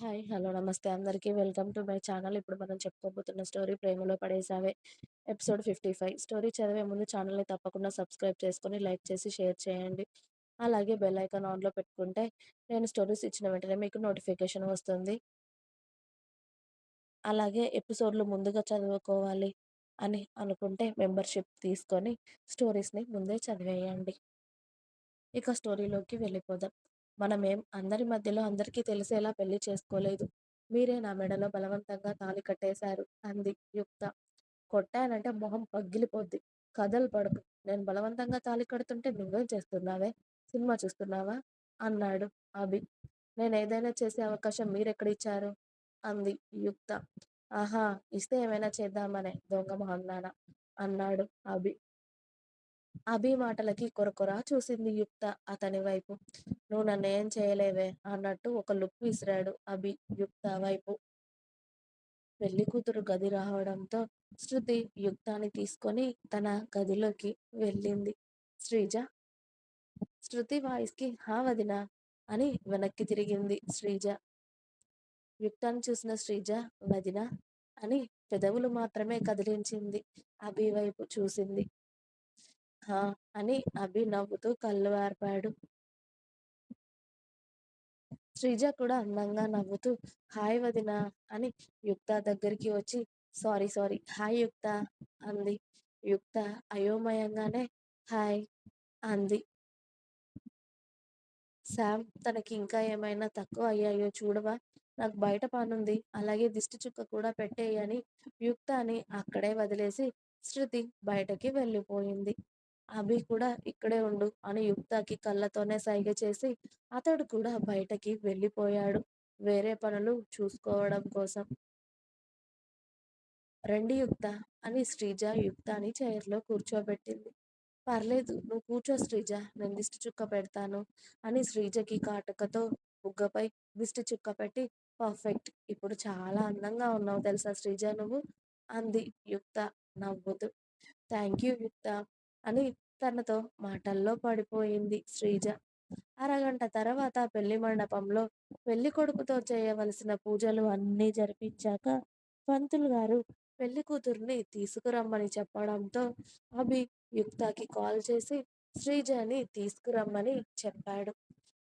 Hi. Hello. నమస్తే అందరికీ. Welcome to my channel. ఇప్పుడు మనం చెప్పుకోబోతున్న స్టోరీ 'ప్రేమలో పడేసావే' ఎపిసోడ్ 55. స్టోరీ చదివే ముందు ఛానల్‌ని తప్పకుండా సబ్స్క్రైబ్ చేసుకొని, లైక్ చేసి, షేర్ చేయండి. అలాగే బెల్ ఐకాన్ ఆన్‌లో పెట్టుకుంటే నేను స్టోరీస్ ఇచ్చిన వెంటనే మీకు నోటిఫికేషన్ వస్తుంది. అలాగే ఎపిసోడ్‌లు ముందుగా చదువుకోవాలి అని అనుకుంటే మెంబర్‌షిప్ తీసుకొని స్టోరీస్‌ని ముందే చదివేయండి. ఇక స్టోరీలోకి వెళ్ళిపోదాం. మనమేం అందరి మధ్యలో అందరికీ తెలిసేలా పెళ్ళి చేసుకోలేదు. మీరే నా మెడలో బలవంతంగా తాళి కట్టేశారు అంది యుక్త. కొట్టానంటే మొహం పగిలిపోద్ది. పడకు నేను బలవంతంగా తాళి కడుతుంటే నువ్వేం చేస్తున్నావే? సినిమా చూస్తున్నావా? అన్నాడు అభి. నేను ఏదైనా చేసే అవకాశం మీరెక్కడిచ్చారు? అంది యుక్త. ఆహా! ఇస్తే ఏమైనా చేద్దామనే దొంగ మొహందాన అన్నాడు అభి. అభి మాటలకి కొరకొరా చూసింది యుక్త అతని వైపు. నువ్వు నన్నేం చేయలేవే అన్నట్టు ఒక లుక్ విసిరాడు అభి యుక్త వైపు. పెళ్ళికూతురు గది రావడంతో శృతి యుక్తాన్ని తీసుకొని తన గదిలోకి వెళ్ళింది. శ్రీజ! శృతి వాయిస్‌కి హా వదిన అని వెనక్కి తిరిగింది శ్రీజ. యుక్తాన్ని చూసిన శ్రీజ వదినా! అని పెదవులు మాత్రమే కదిలించింది. అభి వైపు చూసింది. హా! అని అభి నవ్వుతూ కళ్ళు ఆర్పాడు. శ్రీజ కూడా అందంగా నవ్వుతూ హాయ్ వదినా! అని యుక్త దగ్గరికి వచ్చి సారీ సారీ హాయ్ యుక్త! అంది. యుక్త అయోమయంగానే హాయ్! అంది. శామ్ తనకి ఇంకా ఏమైనా తక్కువ అయ్యాయో చూడవా? నాకు బయట పనుంది. అలాగే దిష్టి చుక్క కూడా పెట్టెయ్ అని అక్కడే వదిలేసి శృతి బయటకి వెళ్ళిపోయింది. అభి కూడా ఇక్కడే ఉండు అని యుక్తకి కళ్ళతోనే సైగ చేసి అతడు కూడా బయటకి వెళ్ళిపోయాడు. వేరే పనులు చూసుకోవడం కోసం. రండి యుక్త! అని శ్రీజ యుక్తాని చైర్‌లో కూర్చోబెట్టింది. పర్లేదు నువ్వు కూర్చో శ్రీజ నేను దిష్టి చుక్క పెడతాను అని శ్రీజకి కాటుకతో బుగ్గపై దిష్టి చుక్క పెట్టి పర్ఫెక్ట్! ఇప్పుడు చాలా అందంగా ఉన్నావు తెలుసా శ్రీజ నువ్వు? అంది యుక్త నవ్వుతూ. యూ యుక్త! అని తనతో మాటల్లో పడిపోయింది శ్రీజ. అరగంట తర్వాత పెళ్ళి మండపంలో పెళ్ళికొడుకుతో చేయవలసిన పూజలు అన్నీ జరిపించాక పంతులు గారు పెళ్ళి కూతుర్ని తీసుకురమ్మని చెప్పడంతో అభి యుక్తాకి కాల్ చేసి శ్రీజని తీసుకురమ్మని చెప్పాడు.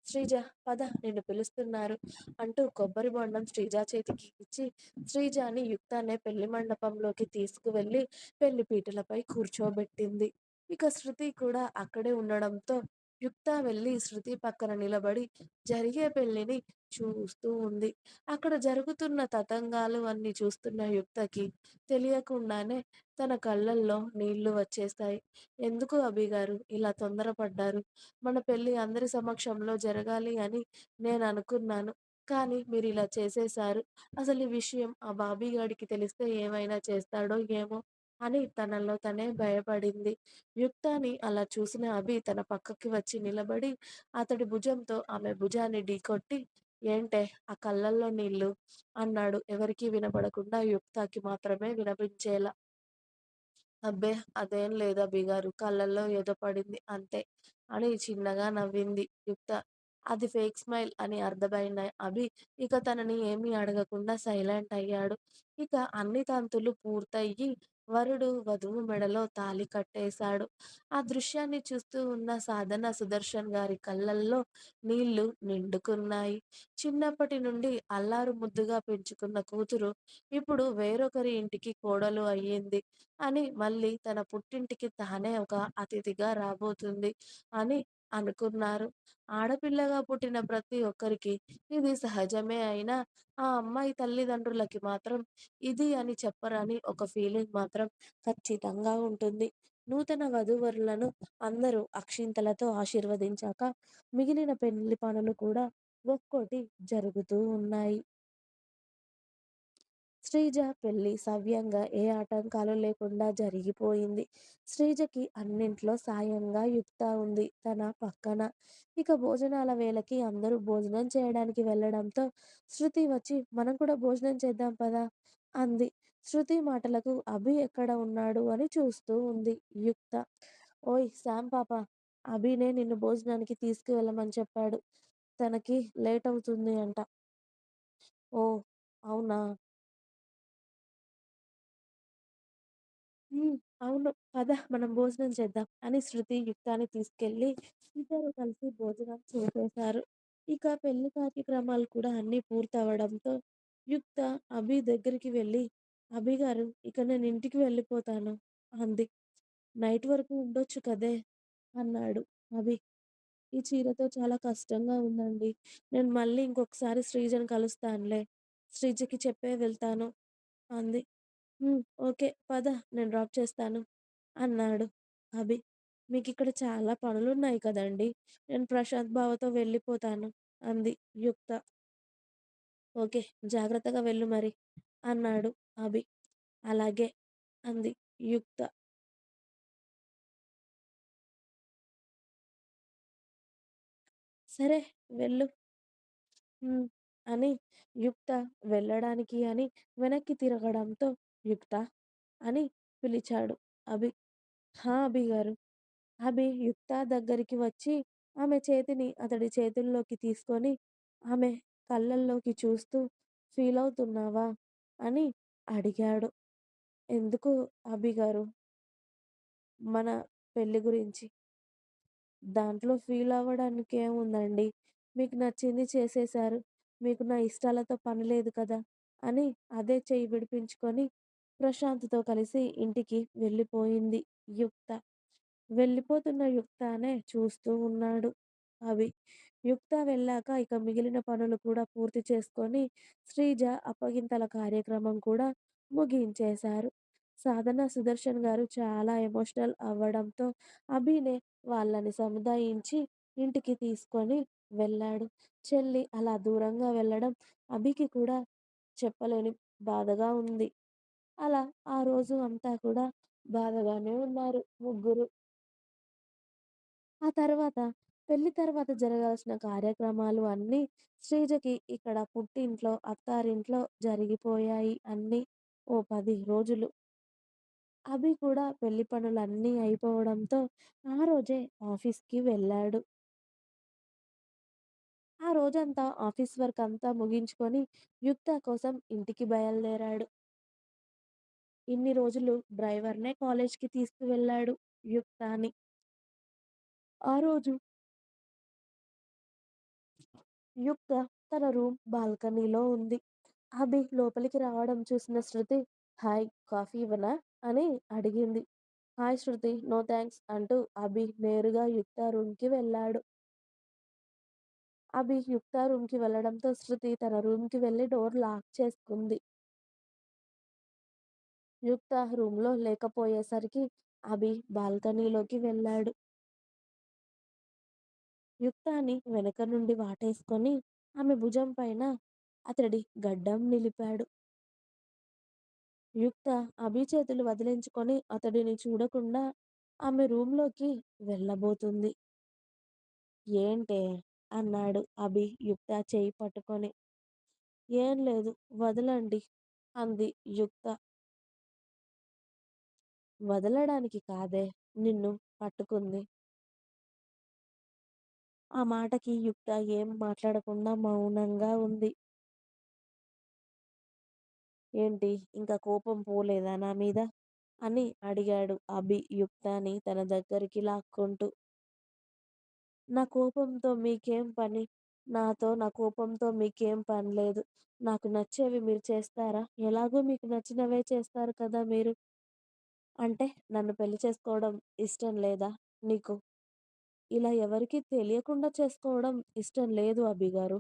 శ్రీజ పద నిన్ను పిలుస్తున్నారు అంటూ కొబ్బరి బొండం శ్రీజ చేతికి ఇచ్చి శ్రీజని యుక్తనే పెళ్ళి మండపంలోకి తీసుకువెళ్ళి పెళ్ళిపీటలపై కూర్చోబెట్టింది. ఇక శృతి కూడా అక్కడే ఉండడంతో యుక్త వెళ్ళి శృతి పక్కన నిలబడి జరిగే పెళ్ళిని చూస్తూ ఉంది. అక్కడ జరుగుతున్న తతంగాలు అన్నీ చూస్తున్న యుక్తకి తెలియకుండానే తన కళ్ళల్లో నీళ్ళు వచ్చేస్తాయి ఎందుకు అభిగారు ఇలా తొందరపడ్డారు? మన పెళ్ళి అందరి సమక్షంలో జరగాలి అని నేను అనుకున్నాను కానీ మీరు ఇలా చేసేశారు. అసలీ విషయం ఆ బాబీ గారికి తెలిస్తే ఏమైనా చేస్తాడో ఏమో అని తనలో తనే భయపడింది. యుక్తాని అలా చూసిన అభి తన పక్కకి వచ్చి నిలబడి అతడి భుజంతో ఆమె భుజాన్ని ఢీకొట్టి ఏంటే ఆ కళ్ళల్లో నీళ్ళు? అన్నాడు ఎవరికీ వినపడకుండా యుక్తాకి మాత్రమే వినిపించేలా. అబ్బే అదేం లేదా బిగారు కళ్ళల్లో ఏదో పడింది అంతే అని చిన్నగా నవ్వింది యుక్త. అది ఫేక్ స్మైల్ అని అర్థమైన అభి ఇక తనని ఏమీ అడగకుండా సైలెంట్ అయ్యాడు. ఇక అన్ని తంతులు పూర్తయ్యి వరుడు వధువు మెడలో తాళి కట్టేశాడు. ఆ దృశ్యాన్ని చూస్తూ ఉన్న సాధన సుదర్శన్ గారి కళ్ళల్లో నీళ్ళు నిండుకున్నాయి. చిన్నప్పటి నుండి అల్లారు ముద్దుగా పెంచుకున్న కూతురు ఇప్పుడు వేరొకరి ఇంటికి కోడలు అయ్యింది అని మళ్ళీ తన పుట్టింటికి తానే ఒక అతిథిగా రాబోతుంది అని అనుకున్నారు. ఆడపిల్లగా పుట్టిన ప్రతి ఒక్కరికి ఇది సహజమే అయినా ఆ అమ్మాయి తల్లిదండ్రులకి మాత్రం ఇది అని చెప్పరాని ఒక ఫీలింగ్ మాత్రం ఖచ్చితంగా ఉంటుంది. నూతన వధూవరులను అందరూ అక్షింతలతో ఆశీర్వదించాక మిగిలిన పెళ్ళి పనులు కూడా ఒక్కోటి జరుగుతూ ఉన్నాయి. శ్రీజ పెళ్ళి సవ్యంగా ఏ ఆటంకాలు లేకుండా జరిగిపోయింది. శ్రీజకి అన్నింట్లో సాయంగా యుక్త ఉంది తన పక్కన. ఇక భోజనాల వేళకి అందరూ భోజనం చేయడానికి వెళ్ళడంతో శృతి వచ్చి మనం కూడా భోజనం చేద్దాం పదా అంది. శృతి మాటలకు అభి ఎక్కడ ఉన్నాడు అని చూస్తూ ఉంది యుక్త. ఓయ్ శామ్ పాప అభినే నిన్ను భోజనానికి తీసుకువెళ్ళమని చెప్పాడు. తనకి లేట్ అవుతుంది అంట. ఓ అవునా? హ్మ్. అవును. పద మనం భోజనం చేద్దాం అని శృతి యుక్తాని తీసుకెళ్ళి ఇద్దరు కలిసి భోజనం చేసేశారు. ఇక పెళ్ళి కార్యక్రమాలు కూడా అన్నీ పూర్తవ్వడంతో యుక్త అభి దగ్గరికి వెళ్ళి, "అభి గారు ఇక నేను ఇంటికి వెళ్ళిపోతాను" అంది. "నైట్ వరకు ఉండొచ్చు కదే" అన్నాడు అభి. "ఈ చీరతో చాలా కష్టంగా ఉందండి. నేను మళ్ళీ ఇంకొకసారి శ్రీజని కలుస్తానులే. శ్రీజకి చెప్పే వెళ్తాను" అంది. "హ్మ్. ఓకే. పద నేను డ్రాప్ చేస్తాను" అన్నాడు అభి. "మీకిక్కడ చాలా పనులున్నాయి కదండీ! నేను ప్రశాంత్ బావతో వెళ్ళిపోతాను" అంది యుక్త. "ఓకే. జాగ్రత్తగా వెళ్ళు మరి" అన్నాడు అభి. "అలాగే" అంది యుక్త. "సరే వెళ్ళు" హ్మ్. అని యుక్త వెళ్ళడానికి అని వెనక్కి తిరగడంతో "యుక్తా" అని పిలిచాడు అభి. "హా! అభి గారు" అభి యుక్త దగ్గరికి వచ్చి ఆమె చేతిని అతడి చేతుల్లోకి తీసుకొని ఆమె కళ్ళల్లోకి చూస్తూ "ఫీలవుతున్నావా" అని అడిగాడు. "ఎందుకు అభి గారు?" "మన పెళ్ళి గురించి." దాంట్లో ఫీలవ్వడానికేముందండి? మీకు నచ్చింది చేసేశారు. మీకు నా ఇష్టాలతో పని లేదు కదా! అని అదే చెయ్యి విడిపించుకొని ప్రశాంత్‌తో కలిసి ఇంటికి వెళ్ళిపోయింది యుక్త. వెళ్ళిపోతున్న యుక్తానే చూస్తూ ఉన్నాడు అభి. యుక్త వెళ్ళాక ఇక మిగిలిన పనులు కూడా పూర్తి చేసుకొని శ్రీజ అప్పగింతల కార్యక్రమం కూడా ముగించేశారు. సాధన, సుదర్శన్ గారు చాలా ఎమోషనల్ అవ్వడంతో అభినే వాళ్ళని సముదాయించి ఇంటికి తీసుకొని వెళ్ళాడు. చెల్లి అలా దూరంగా వెళ్ళడం అభికి కూడా చెప్పలేని బాధగా ఉంది. అలా ఆ రోజు అంతా కూడా బాధగానే ఉన్నారు ముగ్గురు. ఆ తర్వాత పెళ్ళి తర్వాత జరగాల్సిన కార్యక్రమాలు అన్నీ శ్రీజకి ఇక్కడ పుట్టింట్లో, అత్తారింట్లో జరిగిపోయాయి అన్నీ ఓ 10 రోజులు. అభి కూడా పెళ్ళి పనులన్నీ అయిపోవడంతో ఆ రోజే ఆఫీస్‌కి వెళ్ళాడు. ఆ రోజంతా ఆఫీస్ వర్క్ అంతా ముగించుకొని యుక్త కోసం ఇంటికి బయలుదేరాడు. ఇన్ని రోజులు డ్రైవర్‌నే కాలేజ్‌కి తీసుకువెళ్ళాడు యుక్తాని. ఆ రోజు యుక్త తన రూమ్ బాల్కనీలో ఉంది. అభి లోపలికి రావడం చూసిన శృతి హాయ్ కాఫీ ఇవ్వనా? అని అడిగింది. హాయ్ శృతి నో థాంక్స్ అంటూ అభి నేరుగా యుక్త రూమ్‌కి వెళ్ళాడు. అభి యుక్త రూమ్‌కి వెళ్ళడంతో శృతి తన రూమ్‌కి వెళ్ళి డోర్ లాక్ చేసుకుంది. యుక్త రూమ్‌లో లేకపోయేసరికి అభి బాల్కనీలోకి వెళ్ళాడు. యుక్తాని వెనక నుండి వాటేసుకొని ఆమె భుజం పైన అతడి గడ్డం నిలిపాడు. యుక్త అభి చేతులు వదిలించుకొని అతడిని చూడకుండా ఆమె రూమ్‌లోకి వెళ్ళబోతుంది. ఏంటే? అన్నాడు అభి యుక్త చేయి పట్టుకొని. ఏం లేదు వదలండి అంది యుక్త. వదలడానికి కాదే నిన్ను పట్టుకుంది. ఆ మాటకి యుక్త ఏం మాట్లాడకుండా మౌనంగా ఉంది. ఏంటి ఇంకా కోపం పోలేదా నా మీద? అని అడిగాడు అభి యుక్తాని తన దగ్గరికి లాక్కుంటూ. నా కోపంతో మీకేం పని? నాతో నా కోపంతో మీకేం పని లేదు నాకు నచ్చేవి మీరు చేస్తారా? ఎలాగో మీకు నచ్చినవే చేస్తారు కదా మీరు. అంటే నన్ను పెళ్ళి చేసుకోవడం ఇష్టం లేదా నీకు? ఇలా ఎవరికీ తెలియకుండా చేసుకోవడం ఇష్టం లేదు అభి గారు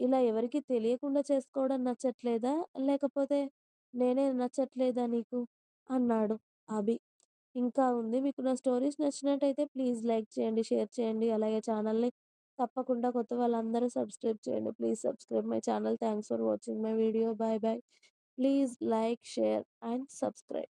ఇలా ఎవరికీ తెలియకుండా చేసుకోవడం నచ్చట్లేదా? లేకపోతే నేనే నచ్చట్లేదా నీకు? అన్నాడు అభి. ఇంకా ఉంది. మీకు నా స్టోరీస్ నచ్చినట్టయితే ప్లీజ్ లైక్ చేయండి, షేర్ చేయండి. అలాగే ఛానల్‌ని తప్పకుండా కొత్త వాళ్ళందరూ సబ్స్క్రైబ్ చేయండి. Please subscribe my channel. Thanks for watching my video. Bye bye. Please like, share and subscribe.